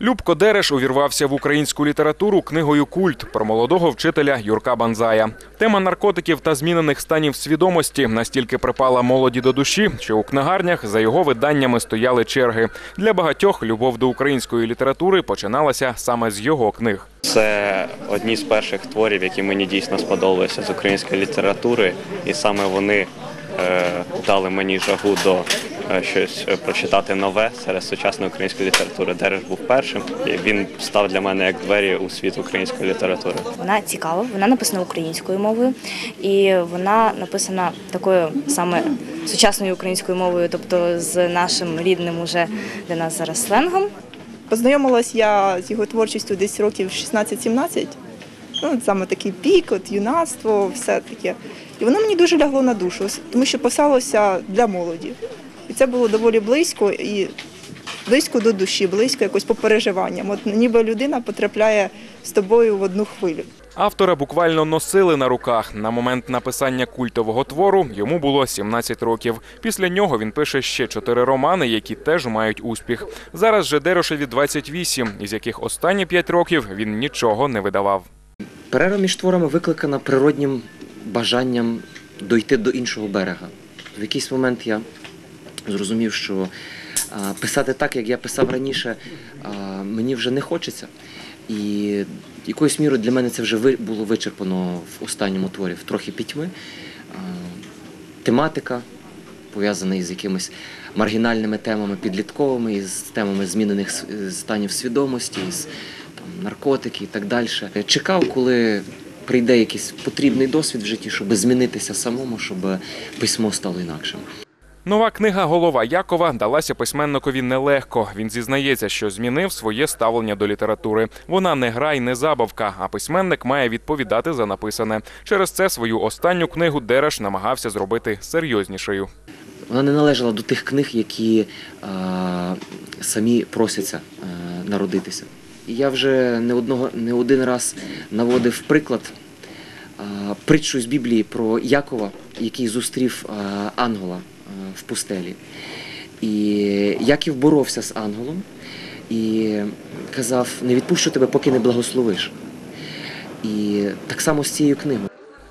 Любко Дереш увірвався в українську літературу книгою Культ про молодого вчителя Юрка Банзая. Тема наркотиків та змінених станів свідомості настільки припала молоді до душі, що у книгарнях за його виданнями стояли черги. Для багатьох любов до української літератури починалася саме з його книг. Це одні з перших творів, які мені дійсно сподобалися з української літератури, і саме вони е, дали мені жагу до щось е, прочитати нове серед сучасної української літератури. Дереш був першим, і він став для мене як двері у світ української літератури. Вона цікава, вона написана українською мовою, і вона написана такою саме сучасною українською мовою, тобто з нашим рідним уже для нас зараз сленгом. Познайомилась я з його творчістю десь років 16-17. Ну, саме такий пік, от юнацтво, все таке. І воно мені дуже лягло на душу, тому що писалося для молоді. Це було доволі близько і близько до душі, близько якось по переживанням. От ніби людина потрапляє з тобою в одну хвилю. Автора буквально носили на руках. На момент написання культового твору йому було 17 років. Після нього він пише ще чотири романи, які теж мають успіх. Зараз же Дерошеві 28, із яких останні 5 років він нічого не видавав. Перерва між творами викликана природнім бажанням дойти до іншого берега. В якийсь момент я зрозумів, що писати так, як я писав раніше, мені вже не хочеться. І якоюсь мірою для мене це вже було вичерпано в останньому творі в трохи пітьми. Тематика пов'язана із якимись маргінальними темами підлітковими, із темами змінених станів свідомості, із там, наркотики і так далі. Чекав, коли прийде якийсь потрібний досвід в житті, щоб змінитися самому, щоб письмо стало інакшим. Нова книга Голова Якова далася письменникові нелегко. Він зізнається, що змінив своє ставлення до літератури. Вона не гра й не забавка, а письменник має відповідати за написане. Через це свою останню книгу Дереш намагався зробити серйознішою. Вона не належала до тих книг, які а, самі просяться а, народитися. Я вже не, одного, не один раз наводив приклад а, притчу з Біблії про Якова, який зустрів а, ангела а, в пустелі. І Яків боровся з ангелом і казав: не відпущу тебе, поки не благословиш. І так само з цією книгою.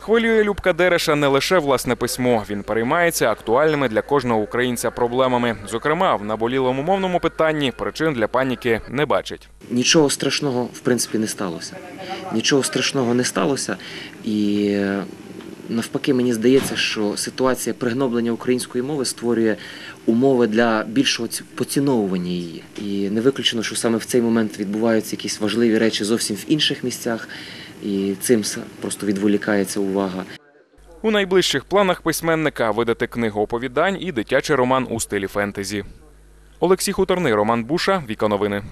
Хвилює Любка Дереша не лише власне письмо. Він переймається актуальними для кожного українця проблемами. Зокрема, в наболілому мовному питанні причин для паніки не бачить. Нічого страшного в принципі не сталося. Нічого страшного не сталося, і е, навпаки, мені здається, що ситуація пригноблення української мови створює умови для більшого поціновування її. І не виключено, що саме в цей момент відбуваються якісь важливі речі зовсім в інших місцях, і цим просто відволікається увага. У найближчих планах письменника видати книгу оповідань і дитячий роман у стилі фентезі. Олексій Хуторний, Роман Буша, Віка Новини.